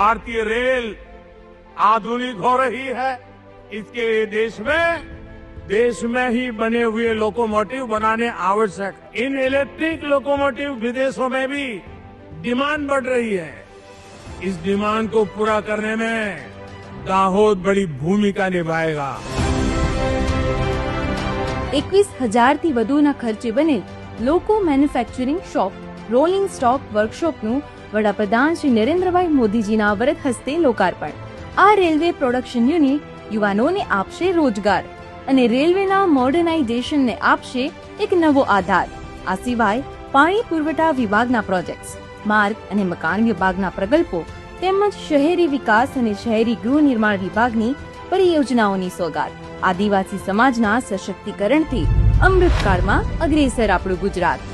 भारतीय रेल आधुनिक हो रही है इसके लिए देश में देश में ही बने हुए लोकोमोटिव बनाने आवश्यक इन इलेक्ट्रिक लोकोमोटिव विदेशों में भी डिमांड बढ़ रही है इस डिमांड को पूरा करने में दाहोद बड़ी भूमिका निभाएगा એકવીસ હજારથી વધુના ખર્ચે બનેલ લોકો મેન્યુફેક્ચરિંગ શોપ Rolling stock વર્કશોપનું વડાપ્રધાન શ્રી નરેન્દ્રભાઈ મોદીજીના વરદ હસ્તે લોકાર્પણ. આ રેલવે પ્રોડક્શન યુનિટ યુવાનોને આપશે રોજગાર અને રેલવેના મોડર્નાઇઝેશનને આપશે એક નવો આધાર. આ સિવાય પાણી પુરવઠા વિભાગના પ્રોજેક્ટ્સ, માર્ગ અને મકાન વિભાગના પ્રકલ્પો તેમજ શહેરી વિકાસ અને શહેરી ગૃહ નિર્માણ વિભાગની પરિયોજનાઓની સોગાત. આદિવાસી સમાજના સશક્તિકરણથી અમૃતકાળમાં અગ્રેસર આપણું ગુજરાત.